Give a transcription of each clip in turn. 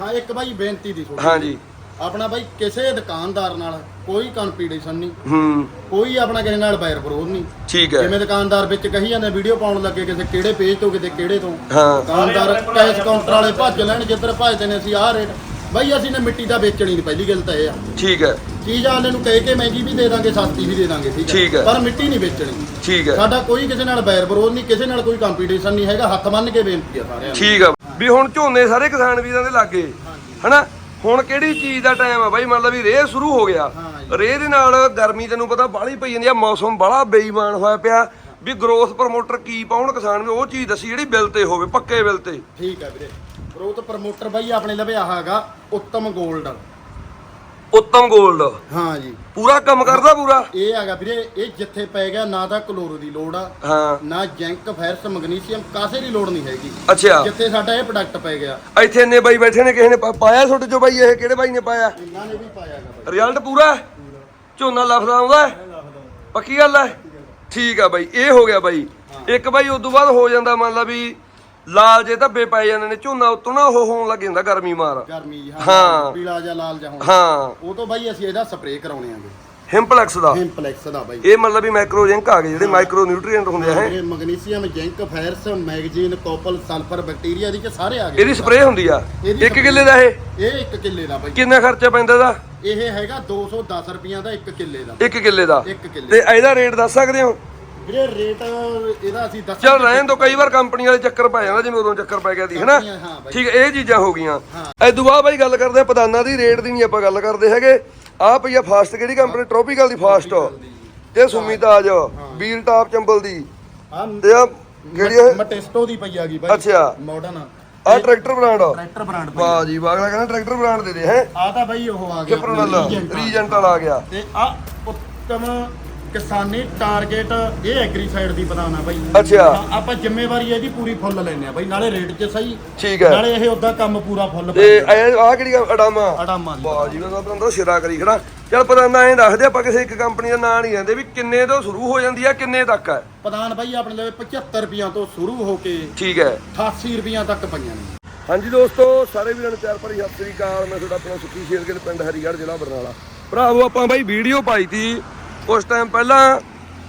ਹਾਂ ਇੱਕ ਬਾਈ ਬੇਨਤੀ ਦੀ ਤੁਹਾਡੀ। ਹਾਂਜੀ। ਆਪਣਾ ਬਾਈ ਕਿਸੇ ਦੁਕਾਨਦਾਰ ਨਾਲ ਕੋਈ ਕੰਪੀਟੀਸ਼ਨ ਨਹੀਂ। ਹੂੰ। ਕੋਈ ਆਪਣਾ ਕਿਸੇ ਨਾਲ ਬੈਰ ਵਿਰੋਧ ਨਹੀਂ। ਠੀਕ ਹੈ। ਜਿਵੇਂ ਦੁਕਾਨਦਾਰ ਵਿੱਚ ਕਹੀ ਜਾਂਦੇ ਵੀਡੀਓ ਪਾਉਣ ਲੱਗੇ ਕਿਸੇ ਕਿਹੜੇ ਪੇਜ ਤੋਂ ਕਿਤੇ ਕਿਹੜੇ ਤੋਂ। ਹਾਂ। ਦੁਕਾਨਦਾਰ ਕੈਸ਼ ਕਾਊਂਟਰ ਵਾਲੇ ਭੱਜ ਲੈਣ ਜਿੱਧਰ ਭੱਜਦੇ ਨੇ ਅਸੀਂ ਆਹ ਰੇਟ ਬਾਈ ਅਸੀਂ ਨੇ ਮਿੱਟੀ ਦਾ ਵੇਚਣੀ ਨਹੀਂ ਪਹਿਲੀ ਗੱਲ ਤਾਂ ਇਹ ਆ। ਠੀਕ ਹੈ। ਚੀਜ਼ ਵਾਲੇ ਨੂੰ ਕਹਿ ਕੇ ਮਹਿੰਗੀ ਵੀ ਦੇ ਦਾਂਗੇ ਸਸਤੀ ਵੀ ਦੇ ਦਾਂਗੇ ਠੀਕ ਹੈ। ਪਰ ਮਿੱਟੀ ਨਹੀਂ ਵੇਚਣੀ। ਠੀਕ ਹੈ। ਸਾਡਾ ਕੋਈ ਕਿਸੇ ਨਾਲ ਬੈਰ ਵਿਰੋਧ ਨਹੀਂ ਕਿਸੇ ਨਾਲ ਕੋਈ ਕੰਪੀਟੀਸ਼ਨ ਨਹੀਂ ਹੈਗਾ ਹੱਥ ਬੰਨ ਕੇ ਬੇਨਤੀ ਆ ਸਾਰਿਆਂ ਨੂੰ। ਠੀਕ ਆ। ਵੀ ਹੁਣ ਝੋਨੇ ਸਾਰੇ ਕਿਸਾਨ ਵੀਰਾਂ ਦੇ ਲਾਗੇ। ਹਨਾ? ਹੁਣ ਕਿਹੜੀ ਚੀਜ਼ ਦਾ ਟਾਈਮ ਆ ਬਾਈ? ਮਤਲਬ ਵੀ ਰੇਹ ਸ਼ੁਰੂ ਹੋ ਗਿਆ। ਹਾਂ ਰੇਹ ਦੇ ਨਾਲ ਗਰਮੀ ਤੈਨੂੰ ਪਤਾ ਬਾਹਲੀ ਪਈ ਜਾਂਦੀ ਆ ਮੌਸਮ ਬੜਾ ਬੇਈਮਾਨ ਹੋਇਆ ਪਿਆ। ਵੀ ਗਰੋਥ ਪ੍ਰਮੋਟਰ ਕੀ ਪਾਉਣ ਕਿਸਾਨ ਵੀ ਉਹ ਚੀਜ਼ ਦੱਸੀ ਜਿਹੜੀ ਬਿੱਲ ਤੇ ਹੋਵੇ ਪੱਕੇ ਬਿੱਲ ਤੇ। ਠੀਕ ਹੈ ਵੀਰੇ। ਗਰੋਥ ਪ੍ਰਮੋਟਰ ਬਾਈ ਆਪਣੇ ਲਵੇ ਆਹ ਹੈਗਾ ਉੱਤਮ 골ਡ ਉੱਤਮ 골ਡ ਹਾਂ ਜੀ। ਪੂਰਾ ਕੰਮ ਕਰਦਾ ਪੂਰਾ? ਇਹ ਹੈਗਾ ਵੀਰੇ ਇਹ ਜਿੱਥੇ ਪੈ ਗਿਆ ਨਾ ਤਾਂ ਕਲੋਰੋ ਦੀ ਲੋੜ ਆ ਹਾਂ। ਨਾ ਜੈਂਕ ਫੈਰਸ ਮੈਗਨੀਸ਼ੀਅਮ ਕਾਸੇ ਦੀ ਲੋੜ ਨਹੀਂ ਹੈਗੀ। ਅੱਛਾ। ਜਿੱਥੇ ਸਾਡਾ ਇਹ ਪ੍ਰੋਡਕਟ ਪੈ ਗਿਆ। ਇੱਥੇ ਇੰਨੇ ਬਾਈ ਬੈਠੇ ਨੇ ਕਿਸੇ ਨੇ ਪਾ- ਪਾਇਆ ਤੁਹਾਡੇ ਚੋਂ ਬਾਈ ਇਹ ਕਿਹੜੇ ਬਾਈ ਨੇ ਪਾਇਆ? ਇਹਨਾਂ ਨੇ ਵੀ ਪਾਇਆ ਹੈਗਾ ਰਿਜ਼ਲਟ ਪੂਰਾ? ਹੈ? ਝੋਨਾ ਲਫਦਾ ਆਉਂਦਾ? ਹੈ? ਪੱਕੀ ਗੱਲ ਹੈ ਠੀਕ ਆ ਬਾਈ ਇਹ ਹੋ ਗਿਆ ਬਾਈ। ਇੱਕ ਬਾਈ ਉਸ ਤੋਂ ਬਾਅਦ ਹੋ ਜਾਂਦਾ ਮੰਨ ਲਾ ਵੀ ਲਾਲ ਜੇ ਧੱਬੇ ਪੈ ਜਾਂਦੇ ਨੇ ਝੋਨਾ ਉਤੋਂ ਨਾ ਉਹ ਹੋਣ ਲੱਗ ਜਾਂਦਾ ਗਰਮੀ ਮਾਰ। ਗਰਮੀ ਹਾਂ। ਪੀਲਾ ਜਾਂ ਲਾਲ ਜਾਂ ਹੁਣ। ਹਾਂ। ਉਹ ਤੋਂ ਬਾਈ ਅਸੀਂ ਇਹਦਾ ਸਪਰੇਅ ਕਰਾਉਣੇ ਆਂਗੇ। ਹਿੰਪਲੈਕਸ ਦਾ। ਹਿੰਪਲੈਕਸ ਦਾ ਬਾਈ। ਇਹ ਮਤਲਬ ਵੀ ਮਾਈਕਰੋ ਜਿੰਕ ਆ ਗਏ ਜਿਹੜੇ ਮਾਈਕਰੋ ਨਿਊਟ੍ਰੀਐਂਟ ਹੁੰਦੇ ਆ ਇਹ ਇਹ magnesium zinc ferrous magazine copper sulphur bacteria ਦੀ ਕਿ ਸਾਰੇ ਆ ਗਏ। ਇਹਦੀ ਸਪਰੇਅ ਹੁੰਦੀ ਆ। ਇਹਦੀ ਇੱਕ ਕਿੱਲੇ ਦਾ ਇਹ? ਇਹ 1 ਕਿੱਲੇ ਦਾ ਬਾਈ। ਕਿੰਨਾ ਖਰਚਾ ਪੈਂਦਾ ਇਹਦਾ? ਇਹ ਹੈਗਾ 210 ਰੁਪਈਆ ਦਾ 1 ਕਿੱਲੇ ਦਾ। ਇੱਕ ਕਿੱਲੇ ਦਾ? ਇੱਕ ਕਿੱਲੇ ਤੇ ਇਹਦਾ ਰੇਟ ਦੱਸ ਸਕਦੇ ਹੋ? ਵੀਰੇ ਰੇਟ ਇਹਦਾ ਅਸੀਂ ਦੱਸ ਚੱਲ ਰਹਿਣ ਦੋ ਕਈ ਵਾਰ ਕੰਪਨੀ ਵਾਲੇ ਚੱਕਰ ਪੈ ਜਾਂਦਾ ਜਿਵੇਂ ਉਦੋਂ ਚੱਕਰ ਪੈ ਗਿਆ ਸੀ ਹੈਨਾ? ਕੰਪਨੀਆਂ, ਹਾਂ ਬਾਈ। ਠੀਕ ਹੈ, ਇਹ ਚੀਜ਼ਾਂ ਹੋ ਗਈਆਂ। ਐਦੋਂ ਬਾਅਦ ਬਾਈ ਗੱਲ ਕਰਦੇ ਆ ਪਦਾਨਾਂ ਦੀ ਰੇਟ ਦੀ ਨਹੀਂ ਆਪਾਂ ਗੱਲ ਕਰਦੇ ਹੈਗੇ। ਆ ਪਈ ਆ ਫਾਸਟ ਕਿਹੜੀ ਕੰਪਨੀ? ਟ੍ਰੋਪੀਕਲ ਦੀ ਫਾਸਟ। ਤੇ ਸੁਮੀ ਤਾਜ ਬੀਲ ਟਾਪ ਚੰਬਲ ਦੀ। ਆ ਤੇ ਆ ਕਿਹੜੀ ਇਹ ਮਟੈਸਟੋ ਦੀ ਪਈ ਆਗੀ ਬਾਈ। ਅੱਛਾ। ਮਾਡਰਨ ਆ ਟਰੈਕਟਰ ਬ੍ਰਾਂਡ ਟਰੈਕਟਰ ਬ੍ਰਾਂਡ ਪਈ ਵਾਹ ਜੀ ਵਾਹ ਅਗਲਾ ਕਹਿੰਦਾ ਟਰੈਕਟਰ ਬ੍ਰਾਂਡ ਦੇ ਦੇ ਹੈ? ਆ ਤਾਂ ਬਾਈ ਉਹ ਆ ਗਿਆ ਕਿਪਰਨਲ ਆ। ਰੀਜੈਂਟ ਵਾਲਾ। ਆ ਗਿਆ। ਤੇ ਆ ਉੱਤਮ ਕਿਸਾਨੀ ਟਾਰਗੇਟ ਇਹ ਐਗਰੀ ਸਾਈਡ ਦੀ ਪਦਾਨਾ ਬਾਈ। ਅੱਛਾ। ਹਾਂ, ਆਪਾਂ ਜ਼ਿੰਮੇਵਾਰੀ ਇਹਦੀ ਪੂਰੀ ਫੁੱਲ ਲੈਨੇ ਆ ਬਾਈ ਨਾਲੇ ਰੇਟ 'ਚ ਸਹੀ। ਠੀਕ ਹੈ। ਨਾਲੇ ਇਹ ਉਦਾਂ ਕੰਮ ਪੂਰਾ ਫੁੱਲ ਤੇ ਇਹ ਆ ਕਿਹੜੀ ਅਡਾਮਾ? ਅਡਾਮਾ ਦੀ ਵਾਹ ਜੀ ਉਹਦਾ ਬੰਦਾ ਸਿਰਾ ਕਰੀ ਖੜਾ। ਚੱਲ ਪਦਾਨਾ ਐਂ ਦੱਸਦੇ ਆਪਾਂ ਕਿਸੇ ਇੱਕ ਕੰਪਨੀ ਦਾ ਨਾਂ ਨਹੀਂ ਲੈਂਦੇ ਵੀ ਕਿੰਨੇ ਤੋਂ ਸ਼ੁਰੂ ਹੋ ਜਾਂਦੀ ਆ ਕਿੰਨੇ ਤੱਕ ਹੈ ਪਦਾਨ ਬਾਈ ਆਪਣੇ ਲਈ 75 ਰੁਪਈਆਂ ਤੋਂ ਸ਼ੁਰੂ ਹੋ ਕੇ ਠੀਕ ਹੈ। 88 ਰੁਪਈਆਂ ਤੱਕ ਪਈਆਂ ਨੇ। ਹਾਂਜੀ ਦੋਸਤੋ ਸਾਰੇ ਵੀਰਾਂ ਨੂੰ ਪਿਆਰ ਭਰੀ ਸਤਿ ਸ੍ਰੀ ਅਕਾਲ। ਮੈਂ ਤੁਹਾਡਾ ਆਪਣਾ ਸੁੱਖੀ ਸ਼ੇਰਗਿੱਲ ਪਿੰਡ ਹਰੀਗੜ੍ਹ ਜ਼ਿਲ੍ਹਾ ਬਰਨਾਲਾ। ਭਰਾਵੋ ਆਪਾਂ ਬਾਈ ਵੀਡੀਓ ਪਾਈ ਤੀ। ਉਸ ਟਾਈਮ ਪਹਿਲਾਂ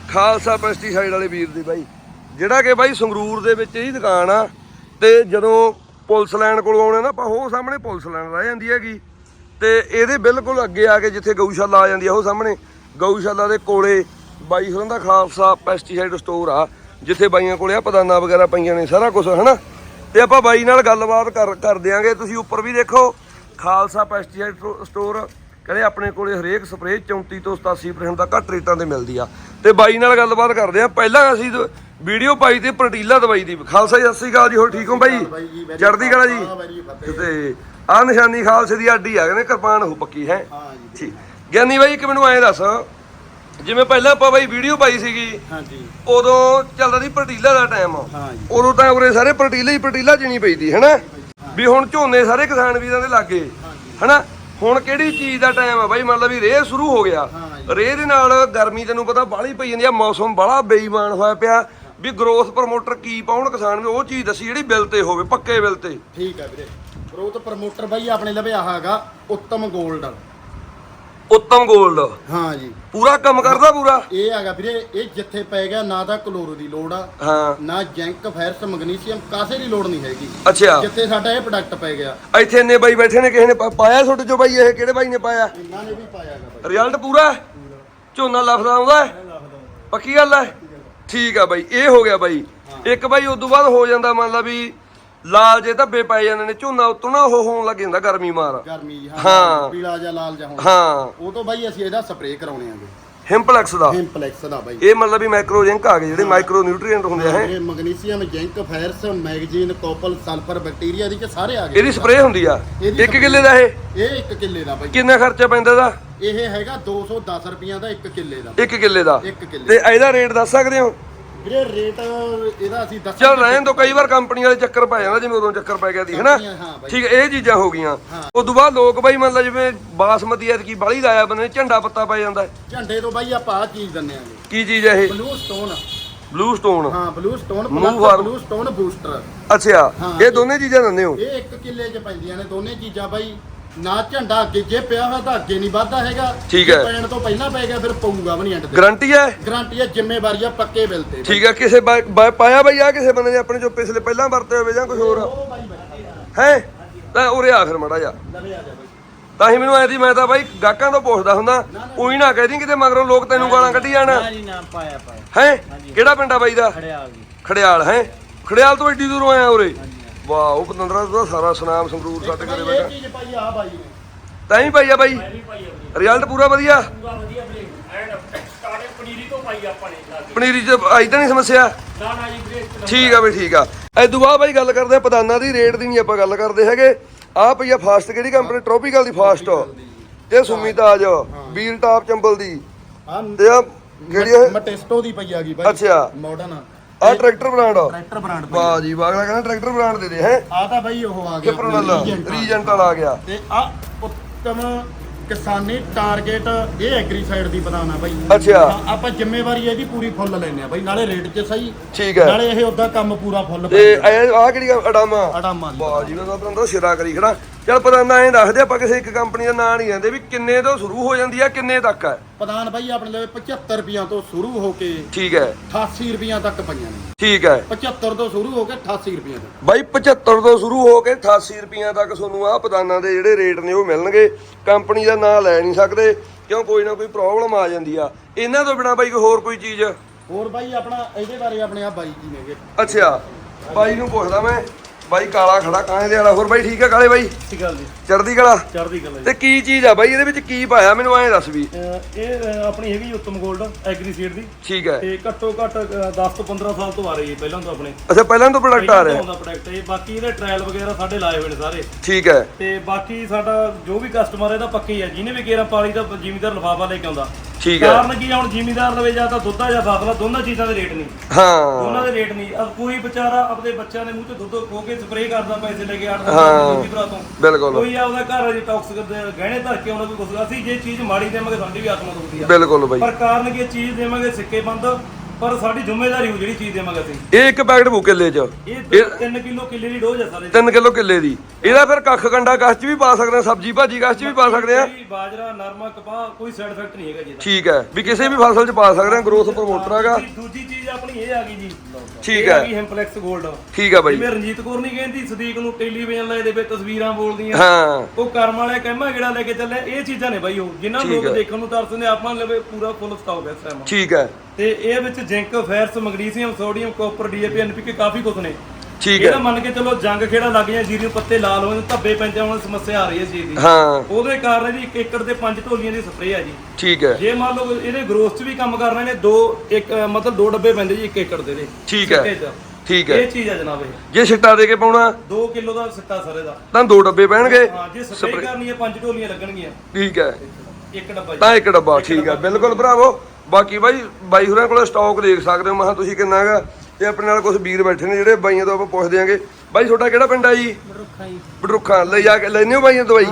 ਖਾਲਸਾ ਪੈਸਟੀਸਾਈਡ ਵਾਲੇ ਵੀਰ ਦੀ ਬਾਈ। ਜਿਹੜਾ ਕਿ ਬਾਈ ਸੰਗਰੂਰ ਦੇ ਵਿੱਚ ਇਹਦੀ ਦੁਕਾਨ ਆ। ਤੇ ਜਦੋਂ ਪੁਲਿਸ ਲਾਈਨ ਕੋਲ ਆਉਣੇ ਨਾ ਆਪਾਂ ਉਹ ਸਾਹਮਣੇ ਪੁਲਿਸ ਲਾਈਨ ਰਹਿ ਜਾਂਦੀ ਹੈਗੀ। ਤੇ ਇਹਦੇ ਬਿਲਕੁਲ ਅੱਗੇ ਆ ਕੇ ਜਿੱਥੇ ਗਊਸ਼ਾਲਾ ਆ ਜਾਂਦੀ ਆ ਉਹ ਸਾਹਮਣੇ ਗਊਸ਼ਾਲਾ ਦੇ ਕੋਲੇ ਬਾਈ ਹੋਰਾਂ ਦਾ ਖਾਲਸਾ ਪੈਸਟੀਸਾਈਡ ਸਟੋਰ ਆ ਜਿੱਥੇ ਬਾਈਆਂ ਕੋਲੇ ਆ ਪਦਾਨਾ ਵਗੈਰਾ ਪਈਆਂ ਨੇ ਸਾਰਾ ਕੁਝ ਹਨਾ? ਤੇ ਆਪਾਂ ਬਾਈ ਨਾਲ ਗੱਲਬਾਤ ਕਰ ਕਰ ਦਿਆਂਗੇ। ਤੁਸੀਂ ਉੱਪਰ ਵੀ ਦੇਖੋ ਖਾਲਸਾ ਪੈਸਟੀਸਾਈਡ ਸਟੋ- ਸਟੋਰ ਕਹਿੰਦੇ ਆਪਣੇ ਕੋਲੇ ਹਰੇਕ ਸਪਰੇਅ 34 ਤੋਂ 87% ਦਾ ਘੱਟ ਰੇਟਾਂ ਤੇ ਮਿਲਦੀ ਆ। ਤੇ ਬਾਈ ਨਾਲ ਗੱਲਬਾਤ ਕਰਦੇ ਆ। ਪਹਿਲਾਂ ਅਸੀਂ ਵੀਡੀਓ ਪਾਈ ਤੇ ਪ੍ਰਟੀਲਾ ਦਵਾਈ ਦੀ। ਖਾਲਸਾ ਜੀ ਸਤਿ ਸ਼੍ਰੀ ਅਕਾਲ ਜੀ ਹੋਰ ਠੀਕ ਹੋ ਬਾਈ? ਚੜ੍ਹਦੀ ਕਲਾ ਜੀ। ਤੇ ਆ ਨਿਸ਼ਾਨੀ ਖਾਲਸੇ ਦੀ ਆਡੀ ਆ ਕਹਿੰਦੇ ਕਿਰਪਾਨ ਹੋ ਪੱਕੀ ਹੈ? ਹਾਂ ਜੀ। ਠੀਕ। ਗਿਆਨੀ ਬਾਈ ਇੱਕ ਮੈਨੂੰ ਐਂ ਦੱਸ ਜਿਵੇਂ ਪਹਿਲਾਂ ਆਪਾਂ ਬਾਈ ਵੀਡੀਓ ਪਾਈ ਸੀਗੀ ਹਾਂਜੀ ਉਦੋਂ ਚੱਲਦਾ ਸੀ ਪ੍ਰਟੀਲਾ ਦਾ ਟਾਈਮ। ਹਾਂ ਜੀ। ਉਦੋਂ ਤਾਂ ਉਰੇ ਸਾਰੇ ਪ੍ਰਟੀਲਾ ਹੀ ਪ੍ਰਟੀਲਾ ਚਣੀ ਪਈਦੀ ਹੈਨਾ? ਵੀ ਹੁਣ ਝੋਨੇ ਸਾਰੇ ਕਿਸਾਨ ਵੀਰਾਂ ਦੇ ਲਾਗੇ ਹੈਨਾ? ਹੁਣ ਕਿਹੜੀ ਚੀਜ਼ ਦਾ ਟਾਈਮ ਆ ਬਾਈ? ਮਤਲਬ ਵੀ ਰੇਹ ਸ਼ੁਰੂ ਹੋ ਗਿਆ। ਰੇਹ ਦੇ ਨਾਲ ਗਰਮੀ ਤੈਨੂੰ ਪਤਾ ਬਾਹਲੀ ਪਈ ਜਾਂਦੀ ਆ ਮੌਸਮ ਬੜਾ ਬੇਈਮਾਨ ਹੋਇਆ ਪਿਆ। ਵੀ ਗਰੋਥ ਪ੍ਰਮੋਟਰ ਕੀ ਪਾਉਣ ਕਿਸਾਨ ਵੀ ਉਹ ਚੀਜ਼ ਦੱਸੀ ਜਿਹੜੀ ਬਿੱਲ ਤੇ ਹੋਵੇ ਪੱਕੇ ਬਿੱਲ ਤੇ। ਠੀਕ ਹੈ ਵੀਰੇ। ਗਰੋਥ ਪ੍ਰਮੋਟਰ ਬਾਈ ਆਪਣੇ ਲਵੇ ਆਹ ਹੈਗਾ ਉੱਤਮ 골ਡ ਉੱਤਮ 골ਡ ਹਾਂ ਜੀ। ਪੂਰਾ ਕੰਮ ਕਰਦਾ ਪੂਰਾ? ਇਹ ਹੈਗਾ ਵੀਰੇ ਇਹ ਜਿੱਥੇ ਪੈ ਗਿਆ ਨਾ ਤਾਂ ਕਲੋਰੋ ਦੀ ਲੋੜ ਆ ਹਾਂ। ਨਾ ਜੈਂਕ ਫੈਰਸ ਮੈਗਨੀਸ਼ੀਅਮ ਕਾਸੇ ਦੀ ਲੋੜ ਨਹੀਂ ਹੈਗੀ। ਅੱਛਾ। ਜਿੱਥੇ ਸਾਡਾ ਇਹ ਪ੍ਰੋਡਕਟ ਪੈ ਗਿਆ। ਇੱਥੇ ਇੰਨੇ ਬਾਈ ਬੈਠੇ ਨੇ ਕਿਸੇ ਨੇ ਪਾ- ਪਾਇਆ ਤੁਹਾਡੇ ਚੋਂ ਬਾਈ ਇਹ ਕਿਹੜੇ ਬਾਈ ਨੇ ਪਾਇਆ? ਇਹਨਾਂ ਨੇ ਵੀ ਪਾਇਆ ਹੈਗਾ ਬਾਈ। ਰਿਜ਼ਲਟ ਪੂਰਾ? ਹੈ? ਝੋਨਾ ਲਫਦਾ ਆਉਂਦਾ? ਹੈ? ਪੱਕੀ ਗੱਲ ਹੈ ਠੀਕ ਆ ਬਾਈ ਇਹ ਹੋ ਗਿਆ ਬਾਈ। ਇੱਕ ਬਾਈ ਉਸ ਤੋਂ ਬਾਅਦ ਹੋ ਜਾਂਦਾ ਮੰਨ ਲਾ ਵੀ ਲਾਲ ਜੇ ਧੱਬੇ ਪੈ ਜਾਂਦੇ ਨੇ ਝੋਨਾ ਉਤੋਂ ਨਾ ਉਹ ਹੋਣ ਲੱਗ ਜਾਂਦਾ ਗਰਮੀ ਮਾਰ। ਗਰਮੀ ਹਾਂ। ਪੀਲਾ ਜਾਂ ਲਾਲ ਜਾਂ ਹੁਣ। ਹਾਂ। ਉਹ ਤੋਂ ਬਾਈ ਅਸੀਂ ਇਹਦਾ ਸਪਰੇਅ ਕਰਾਉਣੇ ਆਂਗੇ। ਹਿੰਪਲੈਕਸ ਦਾ। ਹਿੰਪਲੈਕਸ ਦਾ ਬਾਈ। ਇਹ ਮਤਲਬ ਵੀ ਮਾਈਕਰੋ ਜਿੰਕ ਆ ਗਏ ਜਿਹੜੇ ਮਾਈਕਰੋ ਨਿਊਟ੍ਰੀਐਂਟ ਹੁੰਦੇ ਆ ਇਹ ਇਹ magnesium zinc ferrous magazine copper sulphur bacteria ਦੀ ਕਿ ਸਾਰੇ ਆ ਗਏ। ਇਹਦੀ ਸਪਰੇਅ ਹੁੰਦੀ ਆ? ਇਹਦੀ ਇੱਕ ਕਿੱਲੇ ਦਾ ਇਹ? ਇਹ 1 ਕਿੱਲੇ ਦਾ ਬਾਈ। ਕਿੰਨਾ ਖਰਚਾ ਪੈਂਦਾ ਇਹਦਾ? ਇਹ ਹੈਗਾ 210 ਰੁਪਈਆ ਦਾ 1 ਕਿੱਲੇ ਦਾ। ਇੱਕ ਕਿੱਲੇ ਦਾ। ਇੱਕ ਕਿੱਲੇ ਤੇ ਇਹਦਾ ਰੇਟ ਦੱਸ ਸਕਦੇ ਹੋ? ਵੀਰੇ ਰੇਟ ਇਹਦਾ ਅਸੀਂ ਦੱਸ ਚੱਲ ਰਹਿਣ ਦੋ ਕਈ ਵਾਰ ਕੰਪਨੀ ਵਾਲੇ ਚੱਕਰ ਪੈ ਜਾਂਦਾ ਜਿਵੇਂ ਉਦੋਂ ਚੱਕਰ ਪੈ ਗਿਆ ਸੀ ਹੈਨਾ ਕੰਪਨੀਆਂ, ਹਾਂ ਬਾਈ। ਠੀਕ ਹੈ, ਇਹ ਚੀਜ਼ਾਂ ਹੋ ਗਈਆਂ। ਉਸ ਤੋਂ ਬਾਅਦ ਲੋਕ ਬਾਈ ਮੰਨ ਲਾ ਜਿਵੇਂ ਬਾਸਮਤੀ ਐਤਕੀ ਬਾਲੀ ਲਾਇਆ ਬੰਦੇ ਨੇ ਝੰਡਾ ਪੱਤਾ ਪੈ ਜਾਂਦਾ ਹੈ। ਝੰਡੇ ਤੋਂ ਬਾਈ ਆਪਾਂ ਆਹ ਚੀਜ਼ ਦਿੰਨੇ ਆਂਗੇ ਕੀ ਚੀਜ਼ ਹੈ ਇਹ ਬਲੂ ਸਟੋਨ ਬਲੂ ਸਟੋਨ ਹਾਂ blue stone Move plus farm। Blue stone booster ਅੱਛਾ ਹਾਂ। ਇਹ ਦੋਨੇ ਚੀਜ਼ਾਂ ਦਿੰਦੇ ਹੋ ਇਹ ਇੱਕ ਕਿੱਲੇ 'ਚ ਪੈਂਦੀਆਂ ਨੇ ਦੋਨੇ ਚੀਜ਼ਾਂ ਬਾਈ ਨਾ ਝੰਡਾ ਅੱਗੇ ਜੇ ਪਿਆ ਹੋਇਆ ਤਾਂ ਅੱਗੇ ਨਹੀਂ ਵੱਧਦਾ ਹੈਗਾ। ਠੀਕ ਜੇ ਹੈ। ਪੈਣ ਤੋਂ ਪਹਿਲਾਂ ਪੈ ਗਿਆ ਫਿਰ ਪਊਗਾ ਵੀ ਨਹੀਂ ਐਂਡ ਤੇ। ਗਾਰੰਟੀ ਹੈ? ਗਾਰੰਟੀ ਹੈ ਜ਼ਿੰਮੇਵਾਰੀ ਆ ਪੱਕੇ ਬਿੱਲ ਤੇ। ਠੀਕ ਹੈ ਕਿਸੇ ਬਾ- ਬਾ- ਪਾਇਆ ਬਈ ਆ ਕਿਸੇ ਬੰਦੇ ਨੇ ਆਪਣੇ ਜੋ ਪਿਛਲੇ ਪਹਿਲਾਂ ਵਰਤੇ ਹੋਵੇ ਜਾਂ ਕੁਝ ਹੋਰ? ਉਹ ਬਾਈ ਬੈਠੇ ਆ। ਹੈ? ਤਾਂ ਉਰੇ ਆ ਫਿਰ ਮੜਾ ਜਾ ਲਵੇ ਆ ਜਾ ਬਾਈ। ਤਾਂ ਹੀ ਮੈਨੂੰ ਐ ਦੀ ਮੈਂ ਤਾਂ ਬਾਈ ਗਾਹਕਾਂ ਤੋਂ ਪੁੱਛਦਾ ਹੁੰਦਾ ਉਹੀ ਨਾ ਕਹਿ ਦੀ ਕਿਤੇ ਮਗਰੋਂ ਲੋਕ ਤੈਨੂੰ ਗਾਲਾਂ ਕੱਢੀ ਜਾਣ। ਨਾ ਜੀ ਨਾ ਪਾਇਆ ਪਾਇਆ। ਹੈ? ਕਿਹੜਾ ਪਿੰਡ ਆ ਬਾਈ ਦਾ? ਖੜਿਆ ਆ ਗਈ ਖੜਿਆਲ ਹੈ? ਖੜਿਆਲ ਤੋਂ ਏਡੀ ਦੂਰੋਂ ਆਇਆ ਉਰੇ। ਵਾਹ ਉਹ ਪਤੰਦਰਾ ਦਾ ਸਾਰਾ ਸੁਨਾਮ ਸੰਗਰੂਰ ਘਰੇ ਇਹ ਬੈਠਾ। ਚੀਜ਼ ਪਾਈ ਆ ਬਾਈ ਨੇ ਤਾਂ ਹੀ ਪਾਈ ਆ ਬਾਈ। ਰਿਜ਼ਲਟ ਪੂਰਾ ਵਧੀਆ? ਪੂਰਾ ਵਧੀਆ ਵੀਰੇ ਐਂਡ ਸਟਾਰਟਿੰਗ ਪਨੀਰੀ ਤੋਂ ਪਾਈ ਆਪਾਂ ਨੇ ਪਨੀਰੀ ਚ ਆਈ ਤਾਂ ਨਹੀਂ ਸਮੱਸਿਆ? ਨਾ ਨਾ ਜੀ ਵੀਰੇ ਇੱਕ ਠੀਕ ਆ ਬਈ ਠੀਕ ਆ। ਐਦੂ ਬਾਅਦ ਬਾਈ ਗੱਲ ਕਰਦੇ ਆ ਪਦਾਨਾਂ ਦੀ ਰੇਟ ਦੀ ਨਹੀਂ ਆਪਾਂ ਗੱਲ ਕਰਦੇ ਹੈਗੇ। ਆ ਪਈ ਆ ਫਾਸਟ ਕਿਹੜੀ ਕੰਪਨੀ ਟ੍ਰੋਪੀਕਲ ਦੀ ਫਾਸਟ। ਤੇ ਸੁਮੀ ਤਾਜ ਵੀਲ ਟਾਪ ਚੰਬਲ ਦੀ। ਆ ਤੇ ਆ ਕਿਹੜੀ ਮਟੇਸਟੋ ਦੀ ਪਈ ਆ ਗਈ ਬਾਈ। ਅੱਛਾ। ਮਾਡਰਨ ਆ ਟਰੈਕਟਰ ਬ੍ਰਾਂਡ ਟਰੈਕਟਰ ਬ੍ਰਾਂਡ ਵਾਹ ਜੀ ਵਾਹ ਅਗਲਾ ਕਹਿੰਦਾ ਟਰੈਕਟਰ ਬ੍ਰਾਂਡ ਦੇ ਦੇ ਹੈ? ਆ ਤਾਂ ਬਾਈ ਉਹ ਆ ਗਿਆ। ਆ। ਰੀਜੈਂਟ ਵਾਲਾ। ਆ ਗਿਆ। ਤੇ ਆ ਉੱਤਮ ਕਿਸਾਨੀ ਟਾਰਗੇਟ ਇਹ ਐਗਰੀ ਸਾਈਡ ਦੀ ਬਦਾਨ ਆ ਬਾਈ। ਅੱਛਾ। ਆਪਾਂ ਜ਼ਿੰਮੇਵਾਰੀ ਇਹਦੀ ਪੂਰੀ ਫੁੱਲ ਲੈਨੇ ਆ ਬਾਈ ਨਾਲੇ ਰੇਟ 'ਚ ਸਹੀ। ਠੀਕ ਹੈ। ਨਾਲੇ ਇਹ ਉਦਾਂ ਕੰਮ ਪੂਰਾ ਫੁੱਲ ਤੇ ਆ ਕਿਹੜੀ ਆ? ਅਡਾਮਾ। ਅਡਾਮਾ ਵਾਹ ਜੀ ਮੈਂ ਤਾਂ ਬੰਦਾ ਸਿਰਾ ਕਰੀ ਖੜਾ। ਚੱਲ ਪਦਾਨਾ ਐਂ ਦੱਸਦੇ ਆਪਾਂ ਕਿਸੇ ਇੱਕ ਕੰਪਨੀ ਦਾ ਨਾਂ ਨਹੀਂ ਲੈਂਦੇ ਵੀ ਕਿੰਨੇ ਤੋਂ ਸ਼ੁਰੂ ਹੋ ਜਾਂਦੀ ਆ ਕਿੰਨੇ ਤੱਕ ਹੈ ਪ੍ਰਧਾਨ ਬਾਈ ਆਪਣੇ ਲਈ 75 ਰੁਪਈਆਂ ਤੋਂ ਸ਼ੁਰੂ ਹੋ ਕੇ ਠੀਕ ਹੈ। 88 ਰੁਪਈਆਂ ਤੱਕ ਪਈਆਂ ਨੇ। ਠੀਕ ਹੈ। 75 ਤੋਂ ਸ਼ੁਰੂ ਹੋ ਕੇ 88 ਰੁਪਈਆਂ ਤੱਕ। ਬਾਈ 75 ਤੋਂ ਸ਼ੁਰੂ ਹੋ ਕੇ 88 ਰੁਪਈਆਂ ਤੱਕ ਤੁਹਾਨੂੰ ਆਹ ਪਦਾਨਾਂ ਦੇ ਜਿਹੜੇ ਰੇਟ ਨੇ ਉਹ ਮਿਲਣਗੇ। ਕੰਪਨੀ ਦਾ ਨਾਂ ਲੈ ਨਹੀਂ ਸਕਦੇ ਕਿਉਂ ਕੋਈ ਨਾ ਕੋਈ ਪ੍ਰੋਬਲਮ ਆ ਜਾਂਦੀ ਆ। ਇਹਨਾਂ ਤੋਂ ਬਿਨਾ ਬਾਈ ਕੋਈ ਹੋਰ ਕੋਈ ਚੀਜ਼? ਹੋਰ ਬਾਈ ਆਪਣਾ ਇਹਦੇ ਬਾਰੇ ਆਪਣੇ ਆ ਬਾਈ ਜੀ ਨੇਗੇ ਅੱਛਾ ਬਾਈ ਨੂੰ ਪੁੱਛਦਾ ਮੈਂ ਬਾਈ ਕਾਲਾ ਖੜਾ ਕਾਂਹੇ ਦੇ ਵਾਲਾ? ਹੋਰ ਬਾਈ ਠੀਕ ਹੈ ਕਾਲੇ ਬਾਈ? ਠੀਕ ਗੱਲ ਜੀ। ਚੜਦੀ ਕਲਾ? ਚੜ੍ਹਦੀ ਕਲਾ ਤੇ ਕੀ ਚੀਜ਼ ਆ ਬਾਈ? ਇਹਦੇ ਵਿੱਚ ਕੀ ਪਾਇਆ? ਮੈਨੂੰ ਐਂ ਦੱਸ ਵੀ। ਇਹ ਆਪਣੀ ਹੈਗੀ ਉੱਤਮ 골ਡ ਐਗਰੀ ਸੀਡ ਦੀ। ਠੀਕ ਹੈ ਤੇ ਘੱਟੋ ਘੱਟ ਅਹ 10 ਤੋਂ 15 ਸਾਲ ਤੋਂ ਆ ਰਹੀ ਹੈ ਪਹਿਲਾਂ ਤੋਂ ਆਪਣੇ। ਅੱਛਾ ਪਹਿਲਾਂ ਤੋਂ ਪ੍ਰੋਡਕਟ ਆ ਰਿਹਾ। ਆਉਂਦਾ ਪ੍ਰੋਡਕਟ ਇਹ ਬਾਕੀ ਇਹਦੇ ਟ੍ਰਾਇਲ ਵਗੈਰਾ ਸਾਡੇ ਲਾਏ ਹੋਏ ਨੇ ਸਾਰੇ। ਠੀਕ ਹੈ। ਤੇ ਬਾਕੀ ਸਾਡਾ ਜੋ ਵੀ ਕਸਟਮਰ ਇਹਦਾ ਪੱਕੀ ਹੈ ਜਿਹਨੇ ਵੀ ਕੇਰਾ ਪਾਲੀ ਦਾ ਜ਼ਿਮੀਦਾਰ ਲਫਾਫਾ ਲੈ ਕੇ ਆਉਂਦਾ। ਠੀਕ ਹੈ। ਕਾਰਨ ਕੀ ਆ, ਹੁਣ ਜ਼ਿਮੀਦਾਰ ਲਵੇ ਜਾਂ ਤਾਂ ਦੁੱਧਾ ਜਾਂ ਫਾਸਲਾ ਦੋਨਾਂ ਚੀਜ਼ਾਂ ਦੇ ਰੇਟ ਨਹੀਂ। ਹਾਂ। ਦੋਨਾਂ ਦੇ ਰੇਟ ਨਹੀਂ। ਅਬ ਕੋਈ ਵਿਚਾਰਾ ਆਪਣੇ ਬੱਚਿਆਂ ਦੇ ਮੂੰਹ 'ਚ ਦੁੱਧ ਖੋ ਕੇ ਸਪਰੇਅ ਕਰਦਾ ਪੈਸੇ ਲੈ ਕੇ ਆੜ ਹਾਂ। ਭਰਾ ਤੋਂ। ਬਿਲਕੁਲ। ਕੋਈ ਆਪਦਾ ਘਰ ਅਜੇ ਟੌਕਸ ਗਹਿਣੇ ਧਰ ਕੇ ਆਉਣਾ ਕੋਈ ਕੁਛ ਅਸੀਂ ਜੇ ਚੀਜ਼ ਮਾੜੀ ਦੇਵਾਂਗੇ ਸਾਡੀ ਵੀ ਆਤਮਾ ਦੁਖਦੀ ਆ। ਬਿਲਕੁਲ ਬਾਈ। ਪਰ ਕਾਰਨ ਕੀ ਚੀਜ਼ ਦੇਵਾਂਗੇ ਸਿੱਕੇ ਬੰਦ। ਪਰ ਸਾਡੀ ਜ਼ਿੰਮੇਵਾਰੀ ਹੋ ਜਿਹੜੀ ਚੀਜ਼ ਦੇਵਾਂਗੇ ਅਸੀਂ। ਇਹ ਇੱਕ ਪੈਕਟ ਬੂ ਕਿੱਲੇ ਚ। ਇਹ 3 ਕਿਲੋ ਕਿੱਲੇ ਦੀ ਡੋਜ਼ ਹੈ ਸਾਰੇ 3 ਕਿਲੋ ਕਿੱਲੇ ਦੀ। ਇਹਦਾ ਫਿਰ ਕੱਖ ਕੰਡਾ ਕਸ ਚ ਵੀ ਪਾ ਸਕਦੇ ਆ ਸਬਜੀ ਭਾਜੀ ਕਸ ਚ ਵੀ ਪਾ ਸਕਦੇ ਆ। ਬਾਜਰਾ ਨਰਮਾ ਕਪਾਹ ਕੋਈ ਸਾਈਡ ਇਫੈਕਟ ਨਹੀਂ ਹੈਗਾ ਜੀ। ਠੀਕ ਹੈ। ਵੀ ਕਿਸੇ ਵੀ ਫਸਲ ਚ ਪਾ ਸਕਦੇ ਆ ਗਰੋਥ ਪ੍ਰਮੋਟਰ ਹੈਗਾ। ਦੂਜੀ- ਚੀਜ਼ ਆਪਣੀ ਇਹ ਆ ਗਈ ਜੀ। ਠੀਕ ਆ ਹੈ। ਹੈਂਪਲੈਕਸ 골ਡ ਠੀਕ ਹੈ ਬਾਈ ਜਿਵੇਂ ਰਣਜੀਤ ਕੌਰ ਨਹੀਂ ਕਹਿੰਦੀ ਸਦੀਕ ਨੂੰ ਟੈਲੀਵਿਜ਼ਨ ਲਾਏ ਦੇ ਵਿੱਚ ਤਸਵੀਰਾਂ ਬੋਲਦੀਆਂ। ਹਾਂ। ਉਹ ਕਰਮ ਵਾਲੇ ਕਹਿਮਾ ਜਿਹੜਾ ਲੈ ਕੇ ਚੱਲੇ? ਇਹ ਚੀਜ਼ਾਂ ਨੇ ਬਾਈ ਉਹ। ਜਿਨ੍ਹਾਂ ਲੋਕ। ਦੇਖਣ ਨੂੰ ਤਰਸਦੇ ਆਪਾਂ ਲਵੇ ਪੂਰਾ ਫੁੱਲ ਸਟਾਕ ਹੈ ਇਸ ਟਾਈਮ ਠੀਕ ਹੈ। ਤੇ ਇਹ ਵਿੱਚ zinc ferrous magnesium sodium copper DAP NPK ਕਾਫੀ ਕੁਝ ਨੇ। ਠੀਕ ਇਹਦਾ ਹੈ ਮੰਨ ਕੇ ਚਲੋ ਜੰਗ ਖੇੜਾ ਲੱਗ ਜਾਂ ਜੀਰੀ ਨੂੰ ਪੱਤੇ ਲਾਲ ਹੋਏ ਧੱਬੇ ਪੈਂਦੇ ਹੁਣ ਸਮੱਸਿਆ ਆ ਰਹੀ ਹੈ ਜੀ ਦੀ। ਹਾਂ। ਉਹਦੇ ਕਾਰਨ ਜੀ 1 ਏਕੜ ਦੇ 5 ਢੋਲੀਆਂ ਦੀ ਸਪਰੇਅ ਹੈ ਜੀ। ਠੀਕ ਹੈ। ਜੇ ਮੰਨ ਲਓ ਇਹਦੇ ਗਰੋਥ 'ਚ ਵੀ ਕੰਮ ਕਰ ਰਹੇ ਨੇ ਦੋ ਇੱਕ ਮਤਲਬ ਦੋ ਡੱਬੇ ਪੈਂਦੇ ਜੀ 1 ਏਕੜ ਦੇ ਦੇ ਠੀਕ ਹੈ। ਸਿੱਟੇ। ਠੀਕ ਹੈ। ਇਹ ਚੀਜ਼ ਹੈ ਜਨਾਬ ਇਹ। ਜੇ ਛਿੱਟਾ ਦੇ ਕੇ ਪਾਉਣਾ 2 ਕਿਲੋ ਦਾ ਸਿੱਟਾ ਸਾਰੇ ਦਾ। ਤਾਂ ਦੋ ਡੱਬੇ ਪੈਣਗੇ। ਹਾਂ ਜੇ ਸਪਰੇਅ ਕਰਨੀ ਹੈ 5 ਢੋਲੀਆਂ ਲੱਗਣਗੀਆਂ। ਠੀਕ ਹੈ। ਇੱਕ ਡੱਬਾ ਤਾਂ ਇੱਕ ਡੱਬਾ ਠੀਕ ਹੈ। ਬਿਲਕੁਲ ਭਰਾਵੋ। ਬਾਕੀ ਬਾਈ ਬਾਈ ਹੋਰਾਂ ਕੋਲ ਸਟਾਕ ਦੇਖ ਸਕਦੇ ਹੋ। ਮੈਂ ਤੁਸੀਂ ਕਿੰਨਾ ਹੈਗਾ? ਤੇ ਆਪਣੇ ਨਾਲ ਕੁਝ ਵੀਰ ਬੈਠੇ ਨੇ ਜਿਹੜੇ ਬਾਈਆਂ ਤੋਂ ਆਪਾਂ ਪੁੱਛਦੇ ਆਂਗੇ। ਬਾਈ ਤੁਹਾਡਾ ਕਿਹੜਾ ਪਿੰਡ ਆ ਜੀ? ਬੜਰੁੱਖਾਂ ਲੈ ਜਾ ਕੇ ਲੈਨੇ ਹੋ ਬਾਈਆਂ ਦਵਾਈ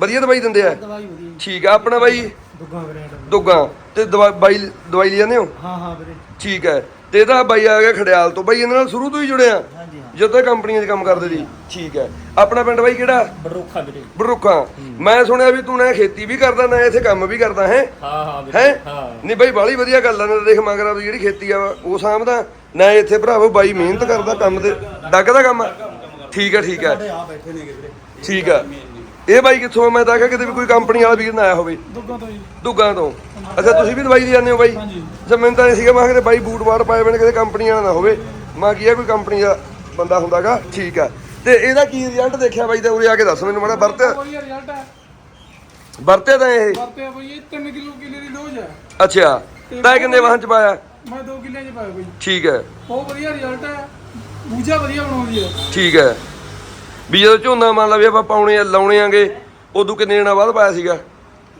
ਵਧੀਆ ਦਵਾਈ ਦਿੰਦੇ ਆ? ਦਵਾਈ ਠੀਕ ਆ ਆਪਣਾ ਬਾਈ? ਦੁੱਗਾ ਦੁੱਗਾ। ਤੇ ਦਵਾ- ਬਾਈ ਦਵਾਈ ਲੈ ਜਾਂਦੇ ਹੋ? ਹਾਂ ਹਾਂ ਵੀਰੇ। ਠੀਕ ਹੈ। ਤੇ ਇਹਦਾ ਬਾਈ ਆ ਗਿਆ ਖੜਿਆਲ ਤੋਂ। ਬਾਈ ਇਹਨਾਂ ਨਾਲ ਸ਼ੁਰੂ ਤੋਂ ਹੀ ਜੁੜਿਆ ਹਾਂਜੀ ਹਾਂ। ਜਦੋਂ ਕੰਪਨੀਆਂ 'ਚ ਕੰਮ ਕਰਦੇ ਸੀ। ਠੀਕ ਹੈ। ਆਪਣਾ ਪਿੰਡ ਬਾਈ ਕਿਹੜਾ? ਬੜਰੁੱਖਾ ਵੀਰੇ। ਬੜਰੁੱਖਾਂ ਮੈਂ ਸੁਣਿਆ ਵੀ ਤੂੰ ਨਾ ਖੇਤੀ ਵੀ ਕਰਦਾ ਨਾ ਇੱਥੇ ਕੰਮ ਵੀ ਕਰਦਾ ਹੈ? ਹਾਂ ਹਾਂ ਵੀਰੇ ਹੈ? ਹਾਂ। ਨਹੀਂ ਬਾਈ ਬਾਲੀ ਵਧੀਆ ਗੱਲ ਆ ਨਾ ਦੇਖ ਮਗਰ ਜਿਹੜੀ ਖੇਤੀ ਆ ਉਹ ਸਾਂਭਦਾ। ਨਾ ਇੱਥੇ ਭਰਾਵੋ ਬਾਈ ਮਿਹਨਤ ਕਰਦਾ ਕੰਮ ਤੇ। ਡੱਗ ਦਾ ਕੰਮ ਆ? ਠੀਕ ਹੈ ਠੀਕ ਹੈ ਆ ਠੀਕ ਹੈ ਇਹ ਬਾਈ ਕਿੱਥੋਂ? ਮੈਂ ਤਾਂ ਕਿਹਾ ਕਿਤੇ ਵੀ ਕੋਈ ਕੰਪਨੀ ਵਾਲਾ ਵੀਰ ਨਾ ਆਇਆ ਹੋਵੇ। ਦੁੱਗਾ ਤੋਂ ਜੀ। ਦੁੱਗਾਂ ਤੋਂ। ਅੱਛਾ ਤੁਸੀਂ ਵੀ ਦਵਾਈ ਦੇ ਜਾਂਦੇ ਹੋ ਬਾਈ? ਅੱਛਾ ਮੈਨੂੰ ਤਾਂ ਇਹ ਸੀਗਾ ਮੈਂ ਕਿਤੇ ਬਾਈ ਬੂਟ ਬਾਟ ਪਾਏ ਬਣੇ ਕਿਤੇ ਕੰਪਨੀ ਵਾਲਾ ਨਾ ਹੋਵੇ। ਮੈਂ ਕੀ ਆ ਕੋਈ ਕੰਪਨੀ ਦਾ ਬੰਦਾ ਹੁੰਦਾਗਾ ਠੀਕ ਆ। ਤੇ ਇਹਦਾ ਕੀ ਰਿਜ਼ਲਟ ਦੇਖਿਆ ਬਾਈ? ਤੇ ਉਰੇ ਆ ਕੇ ਦੱਸ ਮੈਨੂੰ ਮਾੜਾ ਵਰਤਿਆ ਵਧੀਆ ਰਿਜ਼ਲਟ ਹੈ। ਵਰਤਿਆ ਤਾਂ ਇਹ? ਵਰਤੇ ਬਈ ਇਹ 3 ਕਿਲੋ ਕਿਲੇ ਦੀ ਡੋਜ਼ ਹੈ। ਅੱਛਾ ਤਾਂ ਕਿੰਨੇ ਵਾਹਨ ਚ ਪਾਇਆ? ਮੈਂ 2 ਕਿੱਲਿਆਂ ਚ ਪਾਇਆ ਬਈ। ਠੀਕ ਹੈ। ਬਹੁਤ ਵਧੀਆ ਰਿਜ਼ਲਟ ਹੈ। ਬੂਝਾ ਵਧੀਆ ਬਣਾਉਂਦੀ ਹੈ। ਠੀਕ ਹੈ। ਵੀ ਜਦੋਂ ਝੋਨਾ ਮੰਨ ਲਾ ਵੀ ਆਪਾਂ ਪਾਉਣੇ ਆ ਲਾਉਣੇ ਆਂਗੇ ਉਦੋਂ ਕਿੰਨੇ ਦਿਨਾਂ ਬਾਅਦ ਪਾਇਆ ਸੀਗਾ?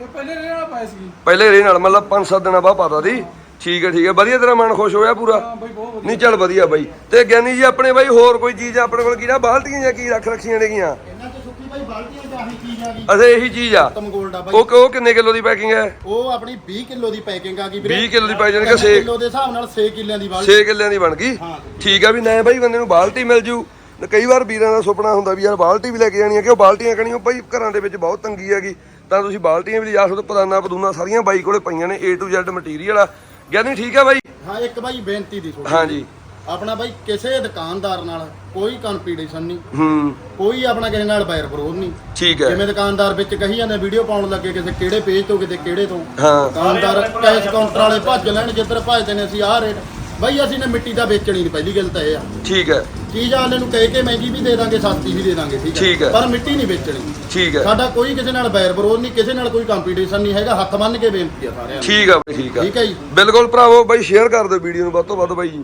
ਇਹ ਪਹਿਲੇ ਰੇਹ ਵਾਲਾ ਪਾਇਆ ਸੀ ਪਹਿਲੇ ਰੇ ਨਾਲ ਮਤਲਬ 5-7 ਦਿਨਾਂ ਬਾਅਦ ਪਾਤਾ ਸੀ। ਠੀਕ ਹੈ ਠੀਕ ਹੈ ਵਧੀਆ ਤੇਰਾ ਮਨ ਖੁਸ਼ ਹੋਇਆ ਪੂਰਾ? ਹਾਂ ਬਈ ਬਹੁਤ ਵਧੀਆ। ਨਹੀਂ ਚੱਲ ਵਧੀਆ ਬਾਈ। ਤੇ ਗਿਆਨੀ ਜੀ ਆਪਣੇ ਬਾਈ ਹੋਰ ਕੋਈ ਚੀਜ਼ ਆਪਣੇ ਕੋਲ ਕੀ ਨਾ ਬਾਲਟੀਆਂ ਜਾਂ ਕੀ ਰੱਖ ਰੱਖੀਆਂ ਨੇਗੀਆਂ ਇਹਨਾਂ 'ਚ ਸੁੱਕੀ ਬਾਈ ਬਾਲਟੀਆਂ ਆਹੀ ਚੀਜ਼ ਆ ਗਈ। ਅੱਛਾ ਇਹੀ ਚੀਜ਼ ਆ। ਤਮ ਗੋਲਡ ਆ ਬਾਈ। ਉਹ ਉਹ ਕਿੰਨੇ ਕਿਲੋ ਦੀ ਪੈਕਿੰਗ ਹੈ? ਉਹ ਆਪਣੀ 20 ਕਿਲੋ ਦੀ ਪੈਕਿੰਗ ਆ ਗਈ 20 ਕਿਲੋ ਦੀ ਪਾਈ ਜਾਣੀ ਕਿ 6 ਕਿਲੋ ਦੇ ਹਿਸਾਬ ਨਾਲ 6 ਕਿੱਲਿਆਂ ਦੀ ਬਾਲਟੀ। 6 ਕਿੱਲਿਆਂ ਦੀ ਬਣ ਗਈ। ਹਾਂ। ਠੀਕ ਆ ਵੀ ਨਾ ਬਾਈ ਬੰਦੇ ਨੂੰ ਬਾਲਟੀ ਮਿਲ ਜੂ। ਤੇ ਕਈ ਵਾਰ ਵੀਰਾਂ ਦਾ ਸੁਪਨਾ ਹੁੰਦਾ ਵੀ ਯਾਰ ਬਾਲਟੀ ਵੀ ਲੈ ਕੇ ਜਾਣੀ ਹੈ ਕਿ ਉਹ ਬਾਲਟੀਆਂ ਕਣੀ ਉਹ ਭਾਈ ਘਰਾਂ ਦੇ ਵਿੱਚ ਬਹੁਤ ਤੰਗੀ ਹੈਗੀ। ਤਾਂ ਤੁਸੀਂ ਬਾਲਟੀਆਂ ਵੀ ਲਿਜਾ ਸਕਦੇ ਹੋ ਪਦਾਨਾ ਪਦੂਨਾ ਸਾਰੀਆਂ ਬਾਈ ਕੋਲੇ ਪਈਆਂ ਨੇ A to Z ਮਟੀਰੀਅਲ ਆ ਗਿਆਨੀ ਠੀਕ ਆ ਬਾਈ? ਹਾਂ ਇੱਕ ਬਾਈ ਬੇਨਤੀ ਦੀ ਥੋੜੀ ਹਾਂਜੀ। ਆਪਣਾ ਬਾਈ ਕਿਸੇ ਦੁਕਾਨਦਾਰ ਨਾਲ ਕੋਈ ਕੰਪੀਟੀਸ਼ਨ ਨਹੀਂ। ਹੂੰ। ਕੋਈ ਆਪਣਾ ਕਿਸੇ ਨਾਲ ਬੈਰ ਵਿਰੋਧ ਨਹੀਂ। ਠੀਕ ਹੈ। ਜਿਵੇਂ ਦੁਕਾਨਦਾਰ ਵਿੱਚ ਕਹੀ ਜਾਂਦੇ ਵੀਡੀਓ ਪਾਉਣ ਲੱਗੇ ਕਿਸੇ ਕਿਹੜੇ ਪੇਜ ਤੋਂ ਕਿਤੇ ਕਿਹੜੇ ਤੋਂ। ਹਾਂ। ਦੁਕਾਨਦਾਰ ਕੈਸ਼ ਕਾਊਂਟਰ ਵਾਲੇ ਭੱਜ ਲੈਣ ਜਿੱਧਰ ਭੱਜਦੇ ਨੇ ਅਸੀਂ ਆਹ ਰੇਟ ਬਾਈ ਅਸੀਂ ਨੇ ਮਿੱਟੀ ਦਾ ਵੇਚਣੀ ਨਹੀਂ ਪਹਿਲੀ ਗੱਲ ਤਾਂ ਇਹ ਆ। ਠੀਕ ਹੈ। ਚੀਜ਼ ਵਾਲੇ ਨੂੰ ਕਹਿ ਕੇ ਮਹਿੰਗੀ ਵੀ ਦੇ ਦਾਂਗੇ ਸਸਤੀ ਵੀ ਦੇ ਦਾਂਗੇ ਠੀਕ ਠੀਕ ਹੈ। ਪਰ ਮਿੱਟੀ ਨਹੀਂ ਵੇਚਣੀ। ਠੀਕ ਹੈ। ਸਾਡਾ ਕੋਈ ਕਿਸੇ ਨਾਲ ਬੈਰ ਵਿਰੋਧ ਨਹੀਂ ਕਿਸੇ ਨਾਲ ਕੋਈ ਕੰਪੀਟੀਸ਼ਨ ਨਹੀਂ ਹੈਗਾ ਹੱਥ ਬੰਨ ਕੇ ਬੇਨਤੀ ਆ ਸਾਰਿਆਂ ਨੂੰ। ਠੀਕ ਆ ਬਾਈ ਠੀਕ ਆ। ਠੀਕ ਹੈ ਜੀ। ਬਿਲਕੁਲ ਭਰਾਵੋ ਬਾਈ ਸ਼ੇਅਰ ਕਰ ਦਿਓ ਵੀਡੀਓ ਨੂੰ ਵੱਧ ਤੋਂ ਵੱਧ ਬਾਈ। ਜੀ